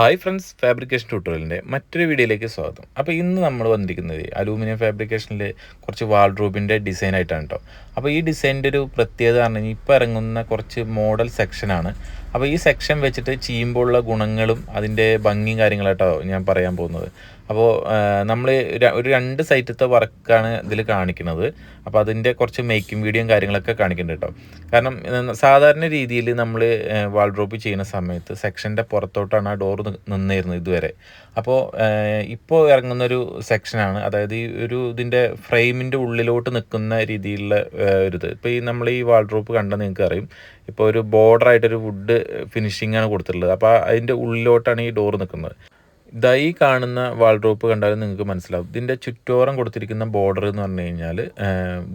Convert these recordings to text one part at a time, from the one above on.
Hi friends fabrication ട്യൂട്ടോറിയലിന്റെ മറ്റൊരു വീഡിയോയിലേക്ക് സ്വാഗതം. അപ്പോൾ ഇന്ന് നമ്മൾ വന്നിരിക്കുന്നത് അലൂമിനിയം ഫാബ്രിക്കേഷനിലെ കുറച്ച് വാൾഡ്രോബിന്റെ ഡിസൈൻ ആയിട്ടാണ് കേട്ടോ. അപ്പോൾ ഈ ഡിസൈനിന്റെ ഒരു പ്രത്യേകത പറഞ്ഞാൽ ഇപ്പോൾ ഇറങ്ങുന്ന കുറച്ച് മോഡൽ സെക്ഷനാണ് അപ്പോൾ ഈ സെക്ഷൻ വെച്ചിട്ട് ചെയ്യുമ്പോഴുള്ള ഗുണങ്ങളും അതിന്റെ ഭംഗിയും കാര്യങ്ങളായിട്ടോ ഞാൻ പറയാൻ പോകുന്നത്. അപ്പോൾ നമ്മൾ ഒരു രണ്ട് സൈറ്റത്തെ വർക്കാണ് ഇതിൽ കാണിക്കുന്നത്. അപ്പോൾ അതിന്റെ കുറച്ച് മേക്കിംഗ് വീഡിയോയും കാര്യങ്ങളൊക്കെ കാണിക്കുന്നുണ്ട് കേട്ടോ. കാരണം സാധാരണ രീതിയിൽ നമ്മൾ വാൾഡ്രോപ്പ് ചെയ്യുന്ന സമയത്ത് സെക്ഷന്റെ പുറത്തോട്ടാണ് ആ ഡോർ നിന്നിരുന്നത് ഇതുവരെ. അപ്പോൾ ഇപ്പോൾ ഇറങ്ങുന്നൊരു സെക്ഷനാണ്. അതായത് ഈ ഒരു ഇതിന്റെ ഫ്രെയിമിന്റെ ഉള്ളിലോട്ട് നിൽക്കുന്ന രീതിയിലുള്ള ഒരു ഇത്. ഇപ്പോൾ ഈ നമ്മൾ ഈ വാൾഡ്രോപ്പ് കണ്ടാൽ നിങ്ങൾക്ക് അറിയും. ഇപ്പോൾ ഒരു ബോർഡർ ആയിട്ടൊരു വുഡ് ഫിനിഷിംഗ് ആണ് കൊടുത്തിട്ടുള്ളത്. അപ്പോൾ അതിന്റെ ഉള്ളിലോട്ടാണ് ഈ ഡോർ നിൽക്കുന്നത് ഈ കാണുന്ന വാൾഡ്രോപ്പ് കണ്ടാൽ നിങ്ങൾക്ക് മനസ്സിലാവും. ഇതിന്റെ ചുറ്റോറം കൊടുത്തിരിക്കുന്ന ബോർഡർ എന്ന് പറഞ്ഞു കഴിഞ്ഞാൽ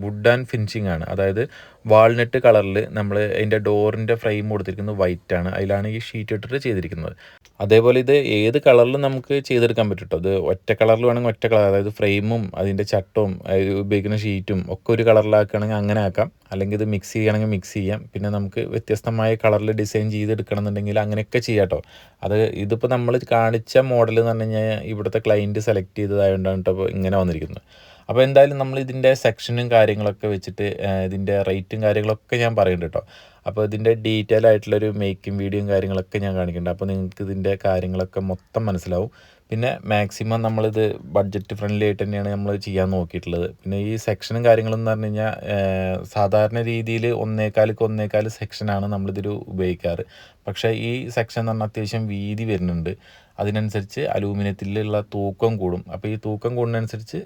വുഡ് ആൻഡ് ഫിനിഷിംഗ് ആണ്. അതായത് വാൾനട്ട് കളറിൽ നമ്മൾ അതിന്റെ ഡോറിന്റെ ഫ്രെയിം കൊടുത്തിരിക്കുന്നത് വൈറ്റ് ആണ്. അതിലാണ് ഈ ഷീറ്റ് ഇട്ടിട്ട് ചെയ്തിരിക്കുന്നത്. അതേപോലെ ഇത് ഏത് കളറിലും നമുക്ക് ചെയ്തെടുക്കാൻ പറ്റും ഇത് ഒറ്റ കളറിൽ വേണമെങ്കിൽ ഒറ്റ കളർ അതായത് ഫ്രെയിമും അതിന്റെ ചട്ടവും അത് ഉപയോഗിക്കുന്ന ഷീറ്റും ഒക്കെ ഒരു കളറിലാക്കുകയാണെങ്കിൽ അങ്ങനെ ആക്കാം. അല്ലെങ്കിൽ ഇത് മിക്സ് ചെയ്യുകയാണെങ്കിൽ മിക്സ് ചെയ്യാം. പിന്നെ നമുക്ക് വ്യത്യസ്തമായ കളറിൽ ഡിസൈൻ ചെയ്തെടുക്കണം എന്നുണ്ടെങ്കിൽ അങ്ങനെയൊക്കെ ചെയ്യാം അത് ഇതിപ്പോൾ നമ്മൾ കാണിച്ച മോഡൽ എന്ന് പറഞ്ഞു കഴിഞ്ഞാൽ ഇവിടുത്തെ ക്ലയന്റ് സെലക്ട് ചെയ്തതായതുകൊണ്ടാണ് കേട്ടോ ഇങ്ങനെ വന്നിരിക്കുന്നത്. അപ്പോൾ എന്തായാലും നമ്മൾ ഇതിന്റെ സെക്ഷനും കാര്യങ്ങളൊക്കെ വെച്ചിട്ട് ഇതിന്റെ റേറ്റും കാര്യങ്ങളൊക്കെ ഞാൻ പറയുന്നുണ്ട് കേട്ടോ അപ്പോൾ ഇതിന്റെ ഡീറ്റെയിൽ ആയിട്ടുള്ളൊരു മേക്കിംഗ് വീഡിയോയും കാര്യങ്ങളൊക്കെ ഞാൻ കാണിക്കുന്നുണ്ട് അപ്പോൾ നിങ്ങൾക്ക് ഇതിന്റെ കാര്യങ്ങളൊക്കെ മൊത്തം മനസ്സിലാവും. പിന്നെ മാക്സിമം നമ്മളിത് ബഡ്ജറ്റ് ഫ്രണ്ട്ലി ആയിട്ട് തന്നെയാണ് നമ്മൾ ചെയ്യാൻ നോക്കിയിട്ടുള്ളത്. പിന്നെ ഈ സെക്ഷനും കാര്യങ്ങളും എന്ന് പറഞ്ഞു കഴിഞ്ഞാൽ സാധാരണ രീതിയിൽ ഒന്നേക്കാലിക്ക് ഒന്നേക്കാൽ സെക്ഷനാണ് നമ്മളിതിൽ ഉപയോഗിക്കാറ്. പക്ഷേ ഈ സെക്ഷൻ എന്ന് പറഞ്ഞാൽ അത്യാവശ്യം വീതി വരുന്നുണ്ട്. അതിനനുസരിച്ച് അലൂമിനിയത്തിലുള്ള തൂക്കം കൂടും. അപ്പോൾ ഈ തൂക്കം കൂടുന്നതനുസരിച്ച്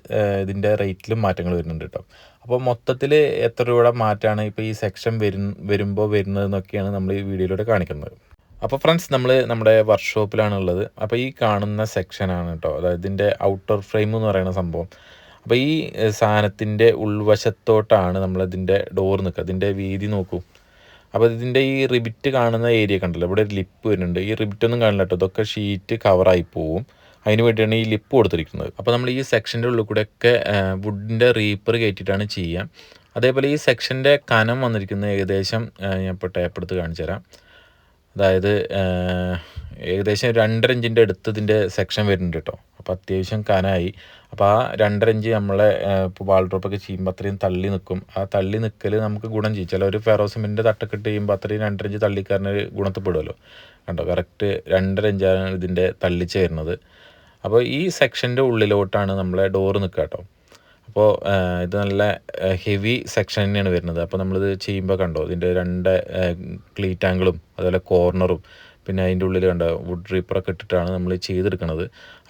ഇതിന്റെ റേറ്റിലും മാറ്റങ്ങൾ വരുന്നുണ്ട് കേട്ടോ അപ്പോൾ മൊത്തത്തിൽ എത്ര രൂപയുടെ മാറ്റമാണ് ഇപ്പോൾ ഈ സെക്ഷൻ വരും വരുമ്പോൾ വരുന്നതെന്നൊക്കെയാണ് നമ്മൾ ഈ വീഡിയോയിലൂടെ കാണിക്കുന്നത്. അപ്പോൾ ഫ്രണ്ട്സ് നമ്മൾ നമ്മുടെ വർക്ക്ഷോപ്പിലാണ് ഉള്ളത് അപ്പോൾ ഈ കാണുന്ന സെക്ഷനാണ് കേട്ടോ അതായത് ഇതിന്റെ ഔട്ടർ ഫ്രെയിം എന്ന് പറയുന്ന സംഭവം. അപ്പോൾ ഈ സാധനത്തിന്റെ ഉൾവശത്തോട്ടാണ് നമ്മളിതിന്റെ ഡോർ നിൽക്കുക. ഇതിന്റെ വീതി നോക്കൂ. അപ്പോൾ ഇതിന്റെ ഈ റിബിറ്റ് കാണുന്ന ഏരിയ കണ്ടല്ലോ? ഇവിടെ ഒരു ലിപ്പ് വരുന്നുണ്ട്. ഈ റിബിറ്റ് ഒന്നും കാണില്ല കേട്ടോ ഇതൊക്കെ ഷീറ്റ് കവറായി പോവും. അതിന് വേണ്ടിയാണ് ഈ ലിപ്പ് കൊടുത്തിരിക്കുന്നത്. അപ്പോൾ നമ്മൾ ഈ സെക്ഷന്റെ ഉള്ളിൽ കൂടെയൊക്കെ വുഡിന്റെ റീപ്പർ കയറ്റിയിട്ടാണ് ചെയ്യുക. അതേപോലെ ഈ സെക്ഷന്റെ കനം വന്നിരിക്കുന്നത് ഏകദേശം ഞാൻ ഇപ്പോൾ ടേപ്പ് എടുത്ത് കാണിച്ചു തരാം അതായത് ഏകദേശം രണ്ടര ഇഞ്ചിന്റെ അടുത്ത് ഇതിന്റെ സെക്ഷൻ വരുന്നുണ്ട് കേട്ടോ. അപ്പോൾ അത്യാവശ്യം കനായി. അപ്പോൾ ആ രണ്ടര ഇഞ്ച് നമ്മളെ ഇപ്പോൾ വാൾ ഡ്രോപ്പൊക്കെ ചെയ്യുമ്പോൾ അത്രയും തള്ളി നിൽക്കും ആ തള്ളി നിൽക്കൽ നമുക്ക് ഗുണം ചെയ്യും. ചില ഒരു ഫെറോസിമെന്റ് തട്ടൊക്കെ ഇട്ട് ചെയ്യുമ്പോൾ അത്രയും രണ്ടര ഇഞ്ച് തള്ളിക്കാരന് ഗുണത്തിൽപ്പെടുമല്ലോ കണ്ടോ? കറക്റ്റ് രണ്ടര ഇഞ്ചാണ് ഇതിന്റെ തള്ളിച്ച് വരുന്നത്. അപ്പോൾ ഈ സെക്ഷന്റെ ഉള്ളിലോട്ടാണ് നമ്മളെ ഡോറ് നിൽക്കുക കേട്ടോ. അപ്പോൾ ഇത് നല്ല ഹെവി സെക്ഷൻ തന്നെയാണ് വരുന്നത്. അപ്പോൾ നമ്മളിത് ചെയ്യുമ്പോൾ കണ്ടോ ഇതിന്റെ രണ്ട് ക്ലീറ്റ് ആംഗിളും അതുപോലെ കോർണറും പിന്നെ അതിന്റെ ഉള്ളിൽ കണ്ട വുഡ് റീപ്പറൊക്കെ ഇട്ടിട്ടാണ് നമ്മൾ ചെയ്തെടുക്കുന്നത്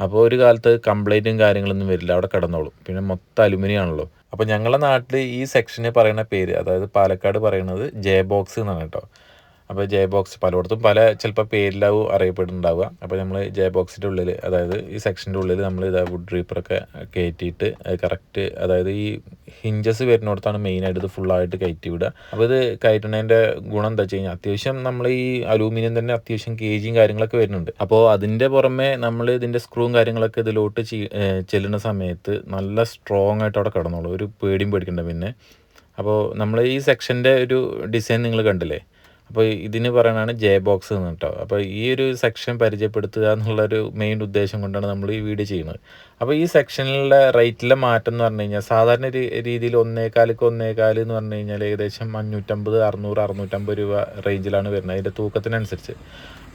അപ്പോൾ ഒരു കാലത്ത് കംപ്ലൈന്റും കാര്യങ്ങളൊന്നും വരില്ല അവിടെ കിടന്നോളും. പിന്നെ മൊത്തം അലുമിനിയം ആണല്ലോ. അപ്പോൾ ഞങ്ങളുടെ നാട്ടിൽ ഈ സെക്ഷന് പറയുന്ന പേര് അതായത് പാലക്കാട് പറയുന്നത് ജെ ബോക്സ് എന്നാണ് കേട്ടോ. അപ്പോൾ ജെ ബോക്സ് പലയിടത്തും പല ചിലപ്പോൾ പേരിലാവും അറിയപ്പെടുന്നുണ്ടാവുക. അപ്പോൾ നമ്മൾ ജെ ബോക്സിന്റെ ഉള്ളിൽ അതായത് ഈ സെക്ഷന്റെ ഉള്ളിൽ നമ്മൾ ഇതാ വുഡ് റീപ്പറൊക്കെ കയറ്റിയിട്ട് കറക്റ്റ് അതായത് ഈ ഹിഞ്ചസ് വരുന്നിടത്താണ് മെയിനായിട്ട് ഇത് ഫുള്ളായിട്ട് കയറ്റി വിടുക. അപ്പോൾ ഇത് കയറ്റുന്നതിന്റെ ഗുണം എന്താ വെച്ച് കഴിഞ്ഞാൽ അത്യാവശ്യം നമ്മൾ ഈ അലൂമിനിയം തന്നെ അത്യാവശ്യം കേജിയും കാര്യങ്ങളൊക്കെ വരുന്നുണ്ട്. അപ്പോൾ അതിന്റെ പുറമെ നമ്മൾ ഇതിന്റെ സ്ക്രൂവും കാര്യങ്ങളൊക്കെ ഇതിലോട്ട് ചെല്ലുന്ന സമയത്ത് നല്ല സ്ട്രോങ് ആയിട്ട് അവിടെ കിടന്നോളൂ. ഒരു പേടിയും പേടിക്കേണ്ട പിന്നെ. അപ്പോൾ നമ്മൾ ഈ സെക്ഷന്റെ ഒരു ഡിസൈൻ നിങ്ങൾ കണ്ടില്ലേ? അപ്പോൾ ഇതിന് പറയണതാണ് ജെ ബോക്സ് എന്ന് കേട്ടോ. അപ്പോൾ ഈ ഒരു സെക്ഷൻ പരിചയപ്പെടുത്തുക എന്നുള്ളൊരു മെയിൻ ഉദ്ദേശം കൊണ്ടാണ് നമ്മൾ ഈ വീഡിയോ ചെയ്യുന്നത്. അപ്പോൾ ഈ സെക്ഷനിലെ റേറ്റിലെ മാറ്റം എന്ന് പറഞ്ഞു കഴിഞ്ഞാൽ സാധാരണ രീതിയിൽ ഒന്നേകാലിക്ക് ഒന്നേകാൽ എന്ന് പറഞ്ഞു കഴിഞ്ഞാൽ ഏകദേശം അഞ്ഞൂറ്റമ്പത് അറുന്നൂറ് അറുന്നൂറ്റമ്പത് രൂപ റേഞ്ചിലാണ് വരുന്നത്. അതിന്റെ തൂക്കത്തിനനുസരിച്ച്.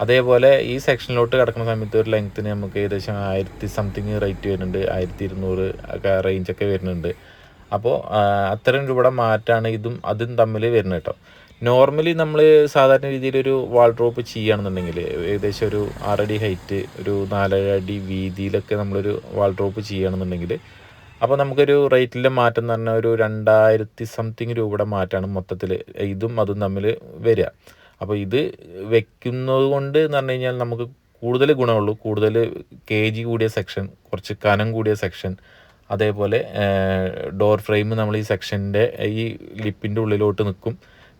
അതേപോലെ ഈ സെക്ഷനിലോട്ട് കിടക്കുന്ന സമയത്ത് ഒരു ലെങ്ത്തിന് നമുക്ക് ഏകദേശം ആയിരത്തി സംതിങ് റേറ്റ് വരുന്നുണ്ട്. ആയിരത്തി ഇരുന്നൂറ് ഒക്കെ റേഞ്ചൊക്കെ വരുന്നുണ്ട്. അപ്പോൾ അത്രയും രൂപയുടെ മാറ്റമാണ് ഇതും അതും തമ്മിൽ വരുന്നത് കേട്ടോ. നോർമലി നമ്മൾ സാധാരണ രീതിയിൽ ഒരു വാൾ ഡ്രോപ്പ് ചെയ്യുകയാണെന്നുണ്ടെങ്കിൽ ഏകദേശം ഒരു ആറടി ഹൈറ്റ് ഒരു നാലര അടി വീതിയിലൊക്കെ നമ്മളൊരു വാൾ ഡ്രോപ്പ് ചെയ്യുകയാണെന്നുണ്ടെങ്കിൽ അപ്പോൾ നമുക്കൊരു റേറ്റിലെ മാറ്റം എന്ന് പറഞ്ഞാൽ ഒരു രണ്ടായിരത്തി സംതിങ് രൂപയുടെ മാറ്റമാണ് മൊത്തത്തിൽ ഇതും അതും തമ്മിൽ വരിക. അപ്പോൾ ഇത് വെക്കുന്നത് കൊണ്ട് എന്ന് പറഞ്ഞു കഴിഞ്ഞാൽ നമുക്ക് കൂടുതൽ ഗുണമുള്ളൂ. കൂടുതൽ കെ ജി കൂടിയ സെക്ഷൻ കുറച്ച് കനം കൂടിയ സെക്ഷൻ അതേപോലെ ഡോർ ഫ്രെയിം നമ്മൾ ഈ സെക്ഷന്റെ ഈ ലിപ്പിന്റെ ഉള്ളിലോട്ട് നിൽക്കും.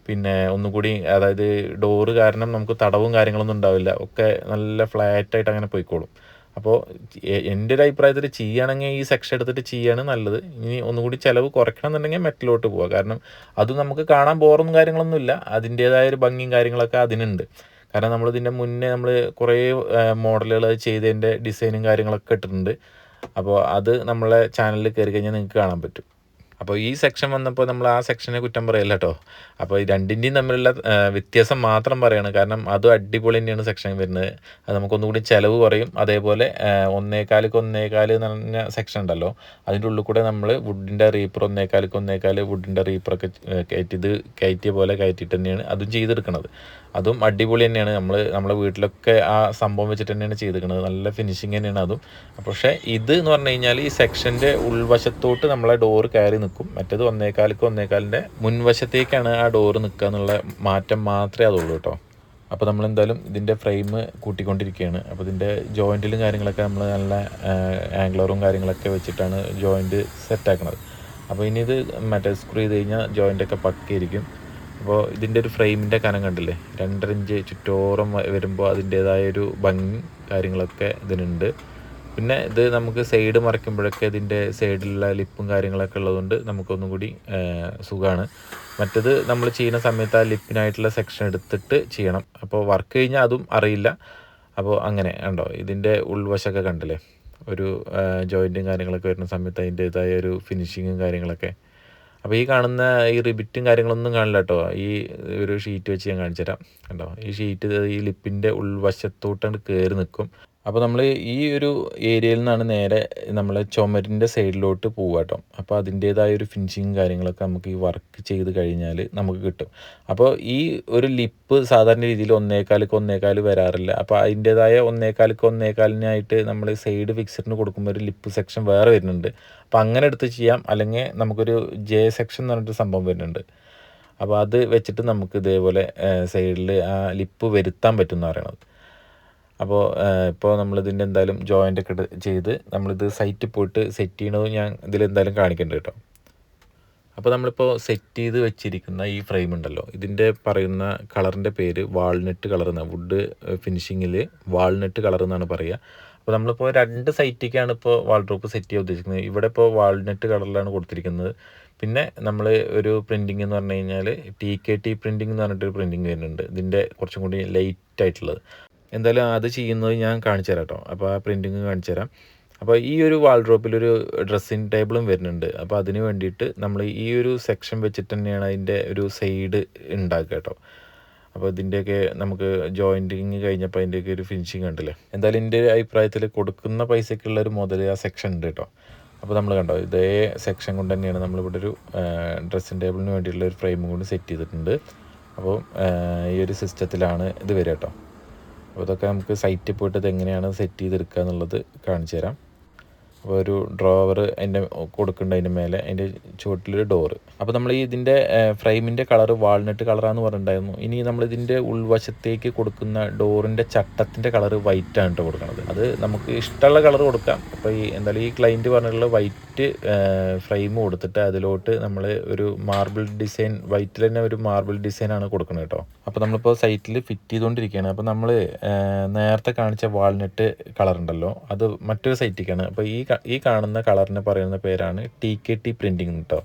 പിന്നെ ഒന്നുകൂടി അതായത് ഡോറ് കാരണം നമുക്ക് തടവും കാര്യങ്ങളൊന്നും ഉണ്ടാവില്ല. ഒക്കെ നല്ല ഫ്ലാറ്റായിട്ട് അങ്ങനെ പോയിക്കോളും. അപ്പോൾ എന്റെ ഒരു അഭിപ്രായത്തിൽ ചെയ്യുകയാണെങ്കിൽ ഈ സെക്ഷൻ എടുത്തിട്ട് ചെയ്യാണ് നല്ലത്. ഇനി ഒന്നുകൂടി ചിലവ് കുറയ്ക്കണം എന്നുണ്ടെങ്കിൽ മെറ്റലോട്ട് പോവുക കാരണം അത് നമുക്ക് കാണാൻ ബോറും കാര്യങ്ങളൊന്നും ഇല്ല. അതിന്റേതായ ഒരു ഭംഗിയും കാര്യങ്ങളൊക്കെ അതിനുണ്ട്. കാരണം നമ്മളിതിന്റെ മുന്നേ നമ്മൾ കുറേ മോഡലുകൾ ചെയ്തതിന്റെ ഡിസൈനും കാര്യങ്ങളൊക്കെ ഇട്ടിട്ടുണ്ട്. അപ്പോൾ അത് നമ്മളെ ചാനലിൽ കയറി കഴിഞ്ഞാൽ നിങ്ങൾക്ക് കാണാൻ പറ്റും. അപ്പോൾ ഈ സെക്ഷൻ വന്നപ്പോൾ നമ്മൾ ആ സെക്ഷനെ കുറ്റം പറയല്ല കേട്ടോ അപ്പോൾ ഈ രണ്ടിന്റെയും തമ്മിലുള്ള വ്യത്യാസം മാത്രം പറയാണ്. കാരണം അതും അടിപൊളി തന്നെയാണ് സെക്ഷൻ വരുന്നത്. അത് നമുക്കൊന്നുകൂടി ചിലവ് കുറയും. അതേപോലെ ഒന്നേകാലിക്ക് ഒന്നേകാൽ എന്ന് പറഞ്ഞ സെക്ഷൻ ഉണ്ടല്ലോ. അതിന്റെ ഉള്ളിൽ കൂടെ നമ്മൾ വുഡിന്റെ റീപ്പർ ഒന്നേകാലിക്ക് ഒന്നേകാൽ വുഡിന്റെ റീപ്പറൊക്കെ കയറ്റിയത് കയറ്റിയ പോലെ കയറ്റിയിട്ട് തന്നെയാണ് അതും ചെയ്തെടുക്കുന്നത് അതും അടിപൊളി തന്നെയാണ്. നമ്മൾ നമ്മുടെ വീട്ടിലൊക്കെ ആ സംഭവം വെച്ചിട്ട് തന്നെയാണ് ചെയ്തിരിക്കുന്നത് നല്ല ഫിനിഷിങ് തന്നെയാണ് അതും. പക്ഷേ ഇത് എന്ന് പറഞ്ഞു കഴിഞ്ഞാൽ ഈ സെക്ഷന്റെ ഉൾവശത്തോട്ട് നമ്മളെ ഡോറ് കയറി നിൽക്കും. മറ്റേത് ഒന്നേകാലിക്ക് ഒന്നേകാലിന്റെ മുൻവശത്തേക്കാണ് ആ ഡോറ് നിൽക്കുക എന്നുള്ള മാറ്റം മാത്രമേ അതുള്ളൂ കേട്ടോ. അപ്പോൾ നമ്മൾ എന്തായാലും ഇതിന്റെ ഫ്രെയിം കൂട്ടിക്കൊണ്ടിരിക്കുകയാണ് അപ്പോൾ ഇതിന്റെ ജോയിന്റിലും കാര്യങ്ങളൊക്കെ നമ്മൾ നല്ല ആംഗ്ലറും കാര്യങ്ങളൊക്കെ വെച്ചിട്ടാണ് ജോയിന്റ് സെറ്റാക്കുന്നത് അപ്പോൾ ഇനി ഇത് മറ്റേ സ്ക്രൂ ചെയ്ത് കഴിഞ്ഞാൽ ജോയിന്റൊക്കെ പക്കയിരിക്കും. അപ്പോൾ ഇതിന്റെ ഒരു ഫ്രെയിമിന്റെ കനം കണ്ടില്ലേ? രണ്ടര ഇഞ്ച് ചുറ്റോറം വരുമ്പോൾ അതിന്റേതായ ഒരു ഭംഗി കാര്യങ്ങളൊക്കെ ഇതിനുണ്ട്. പിന്നെ ഇത് നമുക്ക് സൈഡ് മറിക്കുമ്പോഴൊക്കെ ഇതിന്റെ സൈഡിലുള്ള ലിപ്പും കാര്യങ്ങളൊക്കെ ഉള്ളതുകൊണ്ട് നമുക്കൊന്നും കൂടി സുഖമാണ് മറ്റത് നമ്മൾ ചെയ്യുന്ന സമയത്ത് ആ ലിപ്പിനായിട്ടുള്ള സെക്ഷൻ എടുത്തിട്ട് ചെയ്യണം. അപ്പോൾ വർക്ക് കഴിഞ്ഞാൽ അതും അറിയില്ല. അപ്പോൾ അങ്ങനെ ഉണ്ടോ ഇതിന്റെ ഉൾവശമൊക്കെ കണ്ടില്ലേ? ഒരു ജോയിന്റും കാര്യങ്ങളൊക്കെ വരുന്ന സമയത്ത് അതിന്റേതായ ഒരു ഫിനിഷിങ്ങും കാര്യങ്ങളൊക്കെ. അപ്പോൾ ഈ കാണുന്ന ഈ റിബിറ്റും കാര്യങ്ങളൊന്നും കാണില്ല കേട്ടോ. ഈ ഒരു ഷീറ്റ് വെച്ച് ഞാൻ കാണിച്ചു തരാം കണ്ടോ? ഈ ഷീറ്റ് ഈ ലിപ്പിന്റെ ഉൾവശത്തോട്ടാണ് കയറി നിൽക്കും അപ്പോൾ നമ്മൾ ഈ ഒരു ഏരിയയിൽ നിന്നാണ് നേരെ നമ്മൾ ചുമരിന്റെ സൈഡിലോട്ട് പോവുക കേട്ടോ. അപ്പോൾ അതിന്റേതായ ഒരു ഫിനിഷിങ് കാര്യങ്ങളൊക്കെ നമുക്ക് ഈ വർക്ക് ചെയ്ത് കഴിഞ്ഞാൽ നമുക്ക് കിട്ടും. അപ്പോൾ ഈ ഒരു ലിപ്പ് സാധാരണ രീതിയിൽ ഒന്നേകാലിക്ക് ഒന്നേകാൽ വരാറില്ല. അപ്പോൾ അതിന്റേതായ ഒന്നേകാലിക്ക് ഒന്നേകാലിനായിട്ട് നമ്മൾ സൈഡ് ഫിക്സറിന് കൊടുക്കുമ്പോൾ ഒരു ലിപ്പ് സെക്ഷൻ വേറെ വരുന്നുണ്ട്. അപ്പോൾ അങ്ങനെ എടുത്ത് ചെയ്യാം. അല്ലെങ്കിൽ നമുക്കൊരു ജെ സെക്ഷൻ എന്ന് പറഞ്ഞിട്ട് സംഭവം വരുന്നുണ്ട്. അപ്പോൾ അത് വെച്ചിട്ട് നമുക്ക് ഇതേപോലെ സൈഡിൽ ആ ലിപ്പ് വരുത്താൻ പറ്റും എന്ന് അപ്പോൾ ഇപ്പോൾ നമ്മളിതിന്റെ എന്തായാലും ജോയിന്റ് ഒക്കെ ചെയ്ത് നമ്മളിത് സൈറ്റിൽ പോയിട്ട് സെറ്റ് ചെയ്യണത് ഞാൻ ഇതിൽ എന്തായാലും കാണിക്കുന്നുണ്ട് കേട്ടോ. അപ്പോൾ നമ്മളിപ്പോൾ സെറ്റ് ചെയ്ത് വെച്ചിരിക്കുന്ന ഈ ഫ്രെയിം ഉണ്ടല്ലോ ഇതിന്റെ പറയുന്ന കളറിന്റെ പേര് വാൾനട്ട് കളർ എന്നാണ് വുഡ് ഫിനിഷിങ്ങിൽ വാൾനട്ട് കളർ എന്നാണ് പറയുക. അപ്പോൾ നമ്മളിപ്പോൾ രണ്ട് സൈറ്റിലേക്കാണ് ഇപ്പോൾ വാൾഡ്രോപ്പ് സെറ്റ് ചെയ്യാൻ ഉദ്ദേശിക്കുന്നത്. ഇവിടെ ഇപ്പോൾ വാൾനട്ട് കളറിലാണ് കൊടുത്തിരിക്കുന്നത്. പിന്നെ നമ്മൾ ഒരു പ്രിന്റിങ് എന്ന് പറഞ്ഞു കഴിഞ്ഞാൽ ടി കെ ടി പ്രിന്റിങ് എന്ന് പറഞ്ഞിട്ടൊരു പ്രിന്റിങ് വരുന്നുണ്ട്. ഇതിന്റെ കുറച്ചും കൂടി ലൈറ്റ് ആയിട്ടുള്ളത്. എന്തായാലും അത് ചെയ്യുന്നത് ഞാൻ കാണിച്ചു തരാം കേട്ടോ. അപ്പോൾ ആ പ്രിന്റിങ് കാണിച്ചു തരാം. അപ്പോൾ ഈ ഒരു വാൾഡ്രോപ്പിലൊരു ഡ്രസ്സിങ് ടേബിളും വരുന്നുണ്ട്. അപ്പോൾ അതിന് വേണ്ടിയിട്ട് നമ്മൾ ഈ ഒരു സെക്ഷൻ വെച്ചിട്ട് തന്നെയാണ് അതിന്റെ ഒരു സൈഡ് ഉണ്ടാക്കുക കേട്ടോ. അപ്പോൾ ഇതിന്റെയൊക്കെ നമുക്ക് ജോയിന്റിങ് കഴിഞ്ഞപ്പോൾ അതിന്റെയൊക്കെ ഒരു ഫിനിഷിങ് കണ്ടില്ലേ? എന്തായാലും എന്റെ അഭിപ്രായത്തിൽ കൊടുക്കുന്ന പൈസയ്ക്കുള്ള ഒരു മുതൽ ആ സെക്ഷൻ ഉണ്ട് കേട്ടോ. അപ്പോൾ നമ്മൾ കണ്ടോ ഇതേ സെക്ഷൻ കൊണ്ട് തന്നെയാണ് നമ്മളിവിടെ ഒരു ഡ്രസ്സിങ് ടേബിളിന് വേണ്ടിയിട്ടുള്ള ഒരു ഫ്രെയിമും കൊണ്ട് സെറ്റ് ചെയ്തിട്ടുണ്ട്. അപ്പോൾ ഈ ഒരു സിസ്റ്റത്തിലാണ് ഇത് വരിക കേട്ടോ. അപ്പോൾ ഇതൊക്കെ നമുക്ക് സൈറ്റിൽ പോയിട്ട് ഇത് എങ്ങനെയാണ് സെറ്റ് ചെയ്തെടുക്കുക എന്നുള്ളത് കാണിച്ചു തരാം ഒരു ഡ്രോവർ അതിന്റെ കൊടുക്കുന്നുണ്ട് അതിന്റെ മേലെ അതിന്റെ ചുവട്ടിലൊരു ഡോറ് അപ്പോൾ നമ്മൾ ഇതിന്റെ ഫ്രെയിമിന്റെ കളർ വാൾനട്ട് കളറാന്ന് പറഞ്ഞിട്ടുണ്ടായിരുന്നു. ഇനി നമ്മൾ ഇതിന്റെ ഉൾവശത്തേക്ക് കൊടുക്കുന്ന ഡോറിന്റെ ചട്ടത്തിന്റെ കളർ വൈറ്റ് ആണ് കൊടുക്കുന്നത് അത് നമുക്ക് ഇഷ്ടമുള്ള കളർ കൊടുക്കാം. അപ്പോൾ ഈ എന്തായാലും ഈ ക്ലൈന്റ് പറഞ്ഞിട്ടുള്ള വൈറ്റ് ഫ്രെയിം കൊടുത്തിട്ട് അതിലോട്ട് നമ്മൾ ഒരു മാർബിൾ ഡിസൈൻ വൈറ്റിൽ തന്നെ ഒരു മാർബിൾ ഡിസൈനാണ് കൊടുക്കുന്നത് കേട്ടോ അപ്പോൾ നമ്മളിപ്പോൾ സൈറ്റിൽ ഫിറ്റ് ചെയ്തുകൊണ്ടിരിക്കുകയാണ് അപ്പോൾ നമ്മൾ നേരത്തെ കാണിച്ച വാൾനട്ട് കളർ ഉണ്ടല്ലോ. അത് മറ്റൊരു സൈറ്റിലേക്കാണ് അപ്പോൾ ഈ ഈ കാണുന്ന കളറിന് പറയുന്ന പേരാണ് ടി കെ ടി പ്രിന്റിങ് കേട്ടോ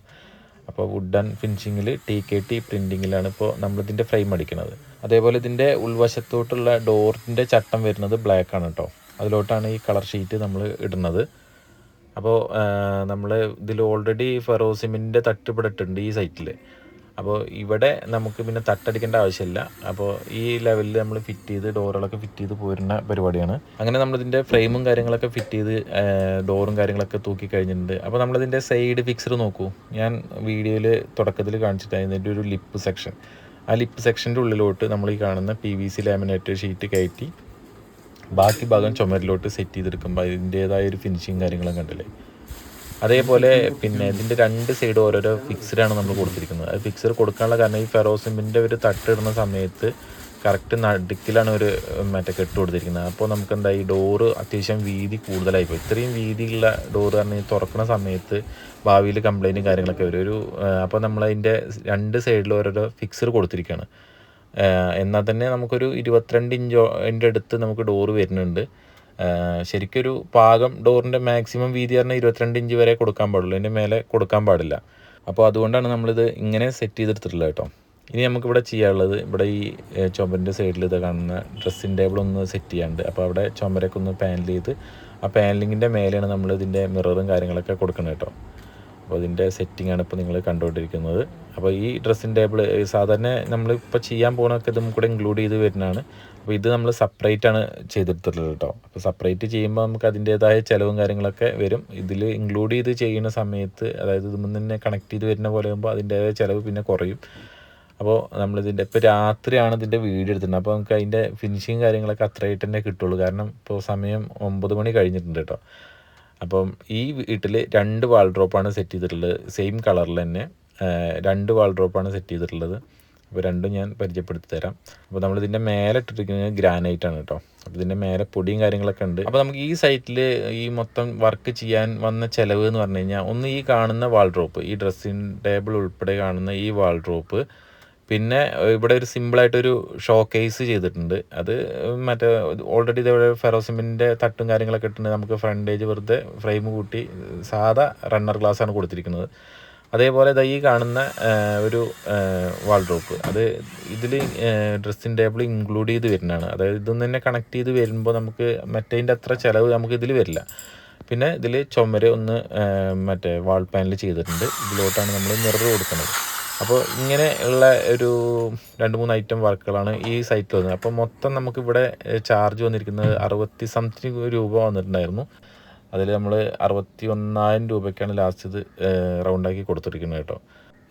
അപ്പോൾ വുഡ് ആൻഡ് ഫിനിഷിങ്ങിൽ ടി കെ ടി പ്രിന്റിങ്ങിലാണ് ഇപ്പോൾ നമ്മളിതിന്റെ ഫ്രെയിം അടിക്കുന്നത്. അതേപോലെ ഇതിന്റെ ഉൾവശത്തോട്ടുള്ള ഡോറിന്റെ ചട്ടം വരുന്നത് ബ്ലാക്ക് ആണ് കേട്ടോ അതിലോട്ടാണ് ഈ കളർ ഷീറ്റ് നമ്മൾ ഇടുന്നത്. അപ്പോൾ നമ്മൾ ഇതിൽ ഓൾറെഡി ഫെറോസിമിന്റെ തട്ട് ഇവിടെ ഈ സൈറ്റിൽ അപ്പോൾ ഇവിടെ നമുക്ക് പിന്നെ തട്ടടിക്കേണ്ട ആവശ്യമില്ല. അപ്പോൾ ഈ ലെവലിൽ നമ്മൾ ഫിറ്റ് ചെയ്ത് ഡോറുകളൊക്കെ ഫിറ്റ് ചെയ്ത് പോരുന്ന പരിപാടിയാണ്. അങ്ങനെ നമ്മളിതിന്റെ ഫ്രെയിമും കാര്യങ്ങളൊക്കെ ഫിറ്റ് ചെയ്ത് ഡോറും കാര്യങ്ങളൊക്കെ തൂക്കി കഴിഞ്ഞിട്ടുണ്ട്. അപ്പോൾ നമ്മളിതിന്റെ സൈഡ് ഫിക്സർ നോക്കൂ. ഞാൻ വീഡിയോയിൽ തുടക്കത്തിൽ കാണിച്ചിട്ടായിരുന്നു ഇതിന്റെ ഒരു ലിപ്പ് സെക്ഷൻ ആ ലിപ്പ് സെക്ഷന്റെ ഉള്ളിലോട്ട് നമ്മൾ ഈ കാണുന്ന P V C laminate sheet കയറ്റി ബാക്കി ഭാഗം ചുമരിലോട്ട് സെറ്റ് ചെയ്തെടുക്കുമ്പോൾ അതിന്റേതായ ഒരു ഫിനിഷിങ് കാര്യങ്ങളും കണ്ടില്ലേ? അതേപോലെ പിന്നെ ഇതിന്റെ രണ്ട് സൈഡ് ഓരോരോ ഫിക്സഡാണ് നമ്മൾ കൊടുത്തിരിക്കുന്നത്. അത് ഫിക്സർ കൊടുക്കാനുള്ള കാരണം ഈ ഫെറോസിമിന്റെ ഒരു തട്ടിടുന്ന സമയത്ത് കറക്റ്റ് നടുക്കിലാണ് ഒരു മറ്റേ കെട്ട് കൊടുത്തിരിക്കുന്നത്. അപ്പോൾ നമുക്ക് എന്താ ഈ ഡോറ് അത്യാവശ്യം വീതി കൂടുതലായി പോയി. ഇത്രയും വീതിയുള്ള ഡോറ് പറഞ്ഞാൽ തുറക്കുന്ന സമയത്ത് ഭാവിയിൽ കംപ്ലൈന്റും കാര്യങ്ങളൊക്കെ വരും. ഒരു അപ്പോൾ നമ്മൾ അതിന്റെ രണ്ട് സൈഡിൽ ഓരോരോ ഫിക്സർ കൊടുത്തിരിക്കുകയാണ് എന്നാൽ തന്നെ നമുക്കൊരു ഇരുപത്തിരണ്ട് ഇഞ്ചോ അതിന്റെ അടുത്ത് നമുക്ക് ഡോറ് വരുന്നുണ്ട്. ശരിക്കൊരു പാകം ഡോറിന്റെ മാക്സിമം വീതി പറഞ്ഞാൽ ഇരുപത്തിരണ്ട് ഇഞ്ച് വരെ കൊടുക്കാൻ പാടുള്ളൂ. അതിന്റെ മേലെ കൊടുക്കാൻ പാടില്ല. അപ്പോൾ അതുകൊണ്ടാണ് നമ്മളിത് ഇങ്ങനെ സെറ്റ് ചെയ്തെടുത്തിട്ടുള്ളത് കേട്ടോ. ഇനി നമുക്കിവിടെ ചെയ്യാനുള്ളത് ഇവിടെ ഈ ചുമരിന്റെ സൈഡിൽ ഇത് കാണുന്ന ഡ്രസ്സിങ് ടേബിൾ ഒന്ന് സെറ്റ് ചെയ്യാണ്ട് അപ്പോൾ അവിടെ ചുമരൊക്കെ ഒന്ന് പാനൽ ചെയ്ത് ആ പാനലിങ്ങിന്റെ മേലെയാണ് നമ്മൾ ഇതിന്റെ മിററും കാര്യങ്ങളൊക്കെ കൊടുക്കുന്നത് കേട്ടോ. അപ്പോൾ ഇതിന്റെ സെറ്റിംഗ് ആണ് ഇപ്പോൾ നിങ്ങൾ കണ്ടുകൊണ്ടിരിക്കുന്നത്. അപ്പോൾ ഈ ഡ്രസ്സിങ് ടേബിൾ സാധാരണ നമ്മൾ ഇപ്പോൾ ചെയ്യാൻ പോകണമൊക്കെ ഇതും കൂടെ ഇൻക്ലൂഡ് ചെയ്ത് വരുന്നതാണ്. അപ്പോൾ ഇത് നമ്മൾ സെപ്പറേറ്റ് ആണ് ചെയ്തെടുത്തിട്ടുള്ളത് കേട്ടോ അപ്പോൾ സെപ്പറേറ്റ് ചെയ്യുമ്പോൾ നമുക്ക് അതിന്റേതായ ചിലവും കാര്യങ്ങളൊക്കെ വരും. ഇതിൽ ഇൻക്ലൂഡ് ചെയ്ത് ചെയ്യുന്ന സമയത്ത് അതായത് ഇത് തന്നെ കണക്ട് ചെയ്ത് വരുന്ന പോലെ ആകുമ്പോൾ അതിന്റേതായ ചിലവ് പിന്നെ കുറയും. അപ്പോൾ നമ്മളിതിന്റെ ഇപ്പോൾ രാത്രിയാണ് ഇതിന്റെ വീഡിയോ എടുത്തിട്ടുണ്ട് അപ്പോൾ നമുക്ക് അതിന്റെ ഫിനിഷിങ് കാര്യങ്ങളൊക്കെ അത്രയായിട്ട് തന്നെ കിട്ടുള്ളൂ. കാരണം ഇപ്പോൾ സമയം ഒമ്പത് മണി കഴിഞ്ഞിട്ടുണ്ട് കേട്ടോ അപ്പം ഈ വീട്ടിൽ രണ്ട് വാൾ വാൾഡ്രോപ്പാണ് സെറ്റ് ചെയ്തിട്ടുള്ളത്. സെയിം കളറിൽ തന്നെ രണ്ട് രണ്ട് വാൾഡ്രോപ്പാണ് സെറ്റ് ചെയ്തിട്ടുള്ളത്. അപ്പോൾ രണ്ടും ഞാൻ പരിചയപ്പെടുത്തി തരാം അപ്പോൾ നമ്മളിതിന്റെ മേലെ ഇട്ടിരിക്കുന്നത് ഗ്രാനൈറ്റ് ആണ് കേട്ടോ അപ്പോൾ ഇതിന്റെ മേലെ പൊടിയും കാര്യങ്ങളൊക്കെ ഉണ്ട്. അപ്പോൾ നമുക്ക് ഈ സൈറ്റിൽ ഈ മൊത്തം വർക്ക് ചെയ്യാൻ വന്ന ചിലവ് എന്ന് പറഞ്ഞു കഴിഞ്ഞാൽ ഒന്ന് ഈ കാണുന്ന വാൾ ഡ്രോപ്പ് ഈ ഡ്രസ്സിംഗ് ടേബിൾ ഉൾപ്പെടെ കാണുന്ന ഈ വാൾഡ്രോപ്പ് പിന്നെ ഇവിടെ ഒരു സിമ്പിളായിട്ടൊരു ഷോ കേസ് ചെയ്തിട്ടുണ്ട്. അത് മറ്റേ ഓൾറെഡി ഇതേപോലെ ഫെറോസിമിന്റെ തട്ടും കാര്യങ്ങളൊക്കെ ഇട്ടിട്ടുണ്ട്. നമുക്ക് ഫ്രണ്ടേജ് വെറുതെ ഫ്രെയിം കൂട്ടി സാധാ റണ്ണർ ഗ്ലാസ് ആണ് കൊടുത്തിരിക്കുന്നത്. അതേപോലെ ദാ കാണുന്ന ഒരു വാൾഡ്രോപ്പ്. അത് ഇതിൽ ഡ്രസ്സിങ് ടേബിൾ ഇൻക്ലൂഡ് ചെയ്ത് വരുന്നതാണ്. അതായത് ഇതൊന്നും തന്നെ കണക്ട് ചെയ്ത് വരുമ്പോൾ നമുക്ക് മറ്റേതിന്റെ അത്ര ചിലവ് നമുക്ക് ഇതിൽ വരില്ല. പിന്നെ ഇതിൽ ചുമര് ഒന്ന് മറ്റേ വാൾ പാനൽ ചെയ്തിട്ടുണ്ട്. ഇതിലോട്ടാണ് നമ്മൾ മിറർ കൊടുക്കുന്നത്. അപ്പോൾ ഇങ്ങനെ ഉള്ള ഒരു രണ്ട് മൂന്ന് ഐറ്റം വർക്കുകളാണ് ഈ സൈറ്റിൽ വന്നത്. അപ്പോൾ മൊത്തം നമുക്കിവിടെ ചാർജ് വന്നിരിക്കുന്നത് അറുപത്തി സംതിങ് രൂപ വന്നിട്ടുണ്ടായിരുന്നു. അതിൽ നമ്മൾ അറുപത്തി ഒന്നായിരം രൂപയ്ക്കാണ് ലാസ്റ്റ് ഇത് റൗണ്ടാക്കി കൊടുത്തിരിക്കുന്നത് കേട്ടോ.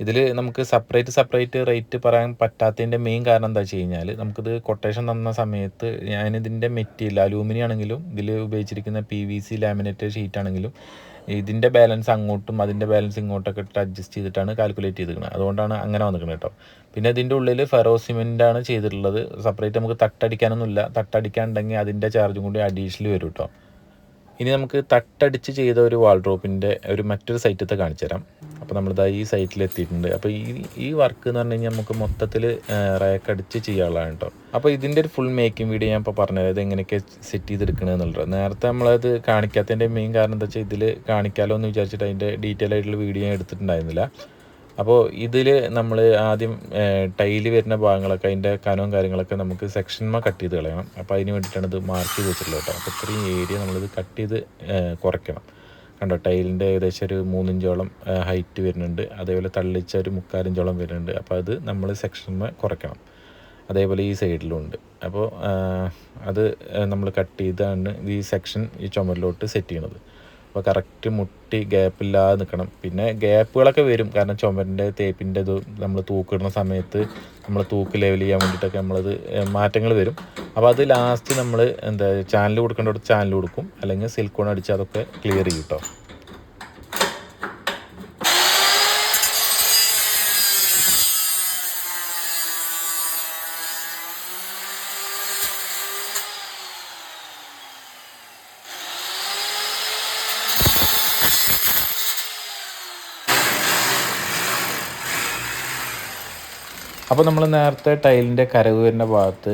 ഇതിൽ നമുക്ക് സെപ്പറേറ്റ് സെപ്പറേറ്റ് റേറ്റ് പറയാൻ പറ്റാത്തതിന്റെ മെയിൻ കാരണം എന്താ വെച്ച് കഴിഞ്ഞാൽ നമുക്കിത് കൊട്ടേഷൻ തന്ന സമയത്ത് ഞാനിതിന്റെ മെറ്റീരിയൽ അലൂമിനിയം ആണെങ്കിലും ഇതിൽ ഉപയോഗിച്ചിരിക്കുന്ന P V C laminated sheet ആണെങ്കിലും ഇതിന്റെ ബാലൻസ് അങ്ങോട്ടും അതിന്റെ ബാലൻസ് ഇങ്ങോട്ടൊക്കെ ഇട്ട് അഡ്ജസ്റ്റ് ചെയ്തിട്ടാണ് കാൽക്കുലേറ്റ് ചെയ്തിരിക്കുന്നത് അതുകൊണ്ടാണ് അങ്ങനെ വന്നിരിക്കുന്നത് കേട്ടോ. പിന്നെ ഇതിന്റെ ഉള്ളിൽ ഫെറോ ആണ് ചെയ്തിട്ടുള്ളത്. സെപ്പറേറ്റ് നമുക്ക് തട്ടടിക്കാനൊന്നുമില്ല. തട്ടടിക്കാണ്ടെങ്കിൽ അതിന്റെ ചാർജും കൂടി അഡീഷണൽ വരും കേട്ടോ. ഇനി നമുക്ക് തട്ടടിച്ച് ചെയ്ത ഒരു വാൾഡ്രോപ്പിന്റെ ഒരു മറ്റൊരു സൈറ്റത്തെ കാണിച്ചു തരാം. അപ്പോൾ നമ്മളിതാ ഈ സൈറ്റിൽ എത്തിയിട്ടുണ്ട്. അപ്പോൾ ഈ ഈ വർക്ക് എന്ന് പറഞ്ഞു കഴിഞ്ഞാൽ നമുക്ക് മൊത്തത്തിൽ റേക്കടിച്ച് ചെയ്യാനുള്ളതാണ് കേട്ടോ അപ്പോൾ ഇതിന്റെ ഒരു ഫുൾ മേക്കിംഗ് വീഡിയോ ഞാൻ ഇപ്പോൾ പറഞ്ഞത് ഇത് എങ്ങനെയൊക്കെ സെറ്റ് ചെയ്തെടുക്കണത് എന്നുള്ളത് നേരത്തെ നമ്മളത് കാണിക്കാത്തതിന്റെ മെയിൻ കാരണം എന്താ വെച്ചാൽ ഇതിൽ കാണിക്കാമല്ലോ എന്ന് വിചാരിച്ചിട്ട് അതിന്റെ ഡീറ്റെയിൽ ആയിട്ടുള്ള വീഡിയോ ഞാൻ എടുത്തിട്ടുണ്ടായിരുന്നില്ല. അപ്പോൾ ഇതിൽ നമ്മൾ ആദ്യം ടൈൽ വരുന്ന ഭാഗങ്ങളൊക്കെ അതിന്റെ കനവും കാര്യങ്ങളൊക്കെ നമുക്ക് സെക്ഷന്മ കട്ട് ചെയ്ത് കളയണം. അപ്പോൾ അതിന് വേണ്ടിയിട്ടാണ് ഇത് മാർക്ക് ചെയ്ത് വെച്ചിട്ടുള്ളത് കേട്ടോ. അപ്പോൾ ഇത്രയും ഏരിയ നമ്മളിത് കട്ട് ചെയ്ത് കുറയ്ക്കണം. കണ്ടോ ടൈലിന്റെ ഏകദേശം ഒരു മൂന്നിഞ്ചോളം ഹൈറ്റ് വരുന്നുണ്ട്. അതേപോലെ തള്ളിച്ച ഒരു മുക്കാലിഞ്ചോളം വരുന്നുണ്ട്. അപ്പോൾ അത് നമ്മൾ സെക്ഷന്മ കുറയ്ക്കണം. അതേപോലെ ഈ സൈഡിലും ഉണ്ട്. അപ്പോൾ അത് നമ്മൾ കട്ട് ചെയ്താണ് ഈ സെക്ഷൻ ഈ ചുമരിലോട്ട് സെറ്റ് ചെയ്യണത്. അപ്പോൾ കറക്റ്റ് മുട്ടി ഗ്യാപ്പില്ലാതെ നിൽക്കണം പിന്നെ ഗ്യാപ്പുകളൊക്കെ വരും. കാരണം ചുമരിന്റെ തേപ്പിന്റെ ഇത് നമ്മൾ തൂക്കിടുന്ന സമയത്ത് നമ്മൾ തൂക്ക് ലെവൽ ചെയ്യാൻ വേണ്ടിയിട്ടൊക്കെ നമ്മളത് മാറ്റങ്ങൾ വരും. അപ്പോൾ അത് ലാസ്റ്റ് നമ്മൾ എന്താ ചാനൽ കൊടുക്കേണ്ടടുത്ത് ചാനൽ കൊടുക്കും. അല്ലെങ്കിൽ സിൽക്കോൺ അടിച്ച് അതൊക്കെ ക്ലിയർ ചെയ്യും കേട്ടോ അപ്പോൾ നമ്മൾ നേരത്തെ ടൈലിന്റെ കരവ് ഭാഗത്ത്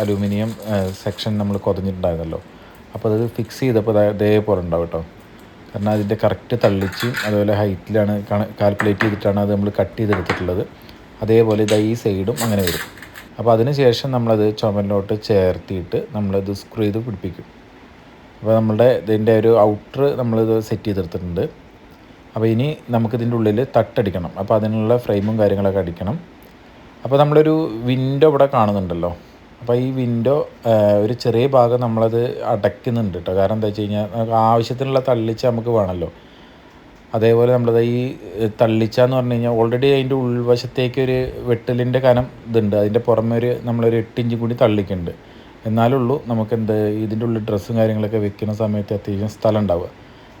അലൂമിനിയം സെക്ഷൻ നമ്മൾ കുറഞ്ഞിട്ടുണ്ടായിരുന്നല്ലോ അപ്പോൾ അത് ഫിക്സ് ചെയ്തപ്പോൾ ഇതേപോലെ ഉണ്ടാവും കേട്ടോ. കാരണം അതിന്റെ കറക്റ്റ് തള്ളിച്ച് അതുപോലെ ഹൈറ്റിലാണ് കാൽക്കുലേറ്റ് ചെയ്തിട്ടാണ് അത് നമ്മൾ കട്ട് ചെയ്തെടുത്തിട്ടുള്ളത്. അതേപോലെ ഇതാ ഈ സൈഡും അങ്ങനെ വരും. അപ്പോൾ അതിന് ശേഷം നമ്മളത് ചുമലിലോട്ട് ചേർത്തിയിട്ട് നമ്മളത് സ്ക്രൂ ചെയ്ത് പിടിപ്പിക്കും. അപ്പോൾ നമ്മളുടെ ഇതിന്റെ ഒരു ഔട്ടർ നമ്മളിത് സെറ്റ് ചെയ്തെടുത്തിട്ടുണ്ട്. അപ്പോൾ ഇനി നമുക്കിതിന്റെ ഉള്ളിൽ തട്ടടിക്കണം. അപ്പോൾ അതിനുള്ള ഫ്രെയിമും കാര്യങ്ങളൊക്കെ അടിക്കണം. അപ്പോൾ നമ്മളൊരു വിൻഡോ ഇവിടെ കാണുന്നുണ്ടല്ലോ. അപ്പോൾ ഈ വിൻഡോ ഒരു ചെറിയ ഭാഗം നമ്മളത് അടയ്ക്കുന്നുണ്ട് കേട്ടോ കാരണം എന്താ വെച്ച് കഴിഞ്ഞാൽ ആവശ്യത്തിനുള്ള തള്ളിച്ച നമുക്ക് വേണമല്ലോ അതേപോലെ നമ്മളത് ഈ തള്ളിച്ച എന്ന് പറഞ്ഞു കഴിഞ്ഞാൽ ഓൾറെഡി അതിന്റെ ഉൾവശത്തേക്ക് ഒരു വെട്ടലിന്റെ കനം ഇതുണ്ട്. അതിന്റെ പുറമെ ഒരു നമ്മളൊരു എട്ടിഞ്ച് കൂടി തള്ളിക്കുന്നുണ്ട്. എന്നാലുള്ളൂ നമുക്ക് എന്ത് ഇതിന്റെ ഉള്ളിൽ ഡ്രസ്സും കാര്യങ്ങളൊക്കെ വെക്കുന്ന സമയത്ത് അത്യാവശ്യം സ്ഥലം ഉണ്ടാവുക.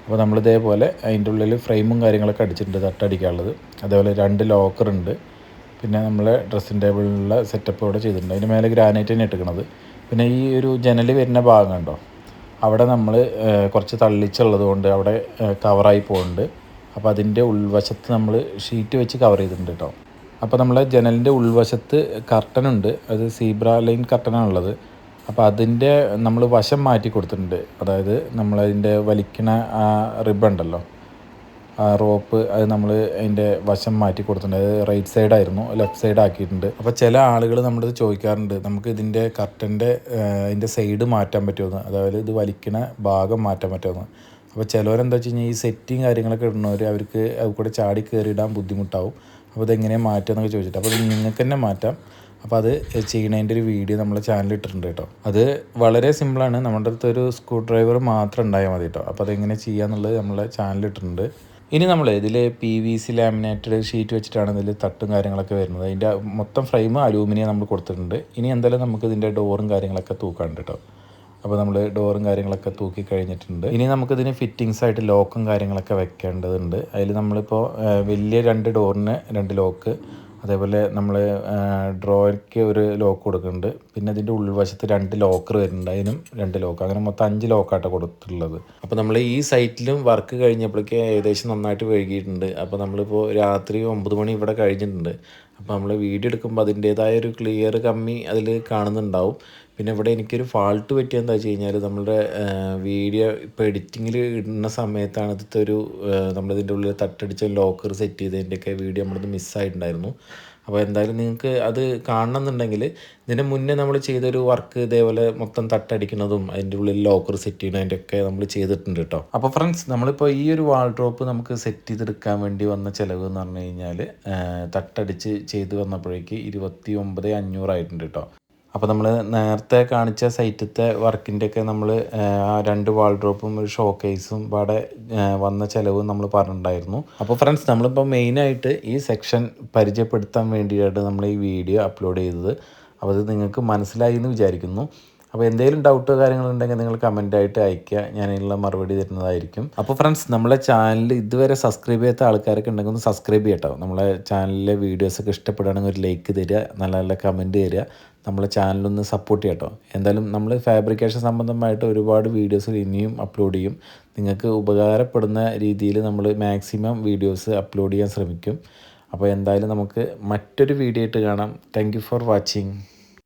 അപ്പോൾ നമ്മളിതേപോലെ അതിന്റെ ഉള്ളിൽ ഫ്രെയിമും കാര്യങ്ങളൊക്കെ അടിച്ചിട്ടുണ്ട് തട്ടടിക്കാനുള്ളത്. അതേപോലെ രണ്ട് ലോക്കറുണ്ട് പിന്നെ നമ്മൾ ഡ്രസ്സിങ് ടേബിളിലുള്ള സെറ്റപ്പ് ഇവിടെ ചെയ്തിട്ടുണ്ട്. അതിന് മേലെ ഗ്രാനൈറ്റ് തന്നെ ഇട്ടിരിക്കണത്. പിന്നെ ഈ ഒരു ജനൽ വരുന്ന ഭാഗം കണ്ടോ? അവിടെ നമ്മൾ കുറച്ച് തള്ളിച്ചുള്ളത് കൊണ്ട് അവിടെ കവറായി പോകുന്നുണ്ട് അപ്പോൾ അതിന്റെ ഉൾവശത്ത് നമ്മൾ ഷീറ്റ് വെച്ച് കവർ ചെയ്തിട്ടുണ്ട് കേട്ടോ അപ്പോൾ നമ്മളെ ജനലിന്റെ ഉൾവശത്ത് കർട്ടനുണ്ട് അത് സീബ്ര ലൈൻ കർട്ടനാണുള്ളത് അപ്പോൾ അതിന്റെ നമ്മൾ വശം മാറ്റി കൊടുത്തിട്ടുണ്ട്. അതായത് നമ്മളതിന്റെ വലിക്കണ ആ ഉണ്ടല്ലോ. റോപ്പ് അത് നമ്മൾ അതിന്റെ വശം മാറ്റി കൊടുത്തിട്ടുണ്ട്. അത് റൈറ്റ് സൈഡായിരുന്നു ലെഫ്റ്റ് സൈഡ് ആക്കിയിട്ടുണ്ട്. അപ്പോൾ ചില ആളുകൾ നമ്മുടെ അടുത്ത് ചോദിക്കാറുണ്ട് നമുക്ക് ഇതിന്റെ കർട്ടന്റെ അതിന്റെ സൈഡ് മാറ്റാൻ പറ്റുമെന്ന് അതായത് ഇത് വലിക്കണ ഭാഗം മാറ്റാൻ പറ്റുമെന്ന് അപ്പോൾ ചിലവരെന്താ വെച്ച് കഴിഞ്ഞാൽ ഈ സെറ്റിങ് കാര്യങ്ങളൊക്കെ ഇടുന്നവർ അവർക്ക് അത് കൂടെ ചാടി കയറിയിടാൻ ബുദ്ധിമുട്ടാവും. അപ്പോൾ ഇതെങ്ങനെയാണ് മാറ്റുക എന്നൊക്കെ ചോദിച്ചിട്ട്. അപ്പോൾ നിങ്ങൾക്ക് തന്നെ മാറ്റാം. അപ്പോൾ അത് ചെയ്യണതിന്റെ ഒരു വീഡിയോ നമ്മളെ ചാനലിൽ ഇട്ടിട്ടുണ്ട് കേട്ടോ. അത് വളരെ സിമ്പിളാണ് നമ്മുടെ അടുത്ത് ഒരു സ്ക്രൂ ഡ്രൈവർ മാത്രം ഉണ്ടായാൽ മതി കേട്ടോ. അപ്പോൾ അതെങ്ങനെ ചെയ്യാന്നുള്ളത് നമ്മളെ ചാനലിൽ ഇട്ടിട്ടുണ്ട്. ഇനി നമ്മൾ ഇതിൽ P V C laminated sheet വെച്ചിട്ടാണ് ഇതിൽ തട്ടും കാര്യങ്ങളൊക്കെ വരുന്നത്. അതിന്റെ മൊത്തം ഫ്രെയിം അലൂമിനിയം നമ്മൾ കൊടുത്തിട്ടുണ്ട്. ഇനി എന്തായാലും നമുക്ക് ഇതിന്റെ ഡോറും കാര്യങ്ങളൊക്കെ തൂക്കാണ്ട് കേട്ടോ അപ്പോൾ നമ്മൾ ഡോറും കാര്യങ്ങളൊക്കെ തൂക്കി കഴിഞ്ഞിട്ടുണ്ട്. ഇനി നമുക്കിതിന് ഫിറ്റിങ്സ് ആയിട്ട് ലോക്കും കാര്യങ്ങളൊക്കെ വെക്കേണ്ടതുണ്ട്. അതിൽ നമ്മളിപ്പോൾ വലിയ രണ്ട് ഡോറിന് രണ്ട് ലോക്ക് അതേപോലെ നമ്മൾ ഡ്രോയർക്ക് ഒരു ലോക്ക് കൊടുക്കുന്നുണ്ട്. പിന്നെ അതിന്റെ ഉൾവശത്ത് രണ്ട് ലോക്കർ വരുന്നുണ്ട്. അതിനും രണ്ട് ലോക്ക്. അങ്ങനെ മൊത്തം അഞ്ച് ലോക്കാട്ടോ കൊടുത്തിട്ടുള്ളത്. അപ്പോൾ നമ്മൾ ഈ സൈറ്റിലും വർക്ക് കഴിഞ്ഞപ്പോഴേക്ക് ഏകദേശം നന്നായിട്ട് വൈകിയിട്ടുണ്ട്. അപ്പോൾ നമ്മളിപ്പോൾ രാത്രി ഒമ്പത് മണി ഇവിടെ കഴിഞ്ഞിട്ടുണ്ട്. അപ്പോൾ നമ്മൾ വീഡിയോ എടുക്കുമ്പോൾ അതിന്റേതായ ഒരു ക്ലിയർ കമ്മി അതിൽ കാണുന്നുണ്ടാവും. പിന്നെ ഇവിടെ എനിക്കൊരു ഫാൾട്ട് പറ്റിയ എന്താ വെച്ച് കഴിഞ്ഞാൽ നമ്മുടെ വീഡിയോ ഇപ്പോൾ എഡിറ്റിങ്ങിൽ ഇടുന്ന സമയത്താണ് ഇതിന്റെ ഒരു നമ്മളിതിന്റെ ഉള്ളിൽ തട്ടടിച്ച ലോക്കർ സെറ്റ് ചെയ്തതിന്റെയൊക്കെ വീഡിയോ നമ്മളത് മിസ്സായിട്ടുണ്ടായിരുന്നു അപ്പോൾ എന്തായാലും നിങ്ങൾക്ക് അത് കാണണമെന്നുണ്ടെങ്കിൽ ഇതിന് മുന്നേ നമ്മൾ ചെയ്തൊരു വർക്ക് ഇതേപോലെ മൊത്തം തട്ടടിക്കുന്നതും അതിന്റെ ഉള്ളിൽ ലോക്കർ സെറ്റ് ചെയ്യുന്നതിന്റെ ഒക്കെ നമ്മൾ ചെയ്തിട്ടുണ്ട് കേട്ടോ. അപ്പോൾ ഫ്രണ്ട്സ് നമ്മളിപ്പോൾ ഈ ഒരു വാൾഡ്രോപ്പ് നമുക്ക് സെറ്റ് ചെയ്തെടുക്കാൻ വേണ്ടി വന്ന ചിലവ് എന്ന് പറഞ്ഞു കഴിഞ്ഞാൽ തട്ടടിച്ച് ചെയ്ത് വന്നപ്പോഴേക്ക് ഇരുപത്തി ഒമ്പത് അഞ്ഞൂറായിട്ടുണ്ട് കേട്ടോ. അപ്പോൾ നമ്മൾ നേരത്തെ കാണിച്ച സൈറ്റത്തെ വർക്കിന്റെ ഒക്കെ നമ്മൾ രണ്ട് വാൾഡ്രോപ്പും ഒരു ഷോ കേസും ഇവിടെ വന്ന ചിലവും നമ്മൾ പറഞ്ഞിട്ടുണ്ടായിരുന്നു. അപ്പോൾ ഫ്രണ്ട്സ് നമ്മളിപ്പോൾ മെയിനായിട്ട് ഈ സെക്ഷൻ പരിചയപ്പെടുത്താൻ വേണ്ടിയിട്ട് നമ്മൾ ഈ വീഡിയോ അപ്ലോഡ് ചെയ്തത്. അപ്പോൾ അത് നിങ്ങൾക്ക് മനസ്സിലായി എന്ന് വിചാരിക്കുന്നു. അപ്പോൾ എന്തെങ്കിലും ഡൗട്ടോ കാര്യങ്ങളുണ്ടെങ്കിൽ നിങ്ങൾ കമന്റായിട്ട് അയയ്ക്കുക. ഞാൻ അതിനുള്ള മറുപടി തരുന്നതായിരിക്കും. അപ്പോൾ ഫ്രണ്ട്സ് നമ്മളെ ചാനൽ ഇതുവരെ സബ്സ്ക്രൈബ് ചെയ്യാത്ത ആൾക്കാരൊക്കെ ഉണ്ടെങ്കിൽ ഒന്ന് സബ്സ്ക്രൈബ് ചെയ്യട്ടോ. നമ്മളെ ചാനലിലെ വീഡിയോസൊക്കെ ഇഷ്ടപ്പെടുകയാണെങ്കിൽ ഒരു ലൈക്ക് തരിക നല്ല നല്ല കമന്റ് തരിക. നമ്മളെ ചാനലൊന്ന് സപ്പോർട്ട് ചെയ്യട്ടോ. എന്തായാലും നമ്മൾ ഫാബ്രിക്കേഷൻ സംബന്ധമായിട്ട് ഒരുപാട് വീഡിയോസ് ഇനിയും അപ്ലോഡ് ചെയ്യും. നിങ്ങൾക്ക് ഉപകാരപ്പെടുന്ന രീതിയിൽ നമ്മൾ മാക്സിമം വീഡിയോസ് അപ്ലോഡ് ചെയ്യാൻ ശ്രമിക്കും. അപ്പോൾ എന്തായാലും നമുക്ക് മറ്റൊരു വീഡിയോ ആയിട്ട് കാണാം. Thank for watching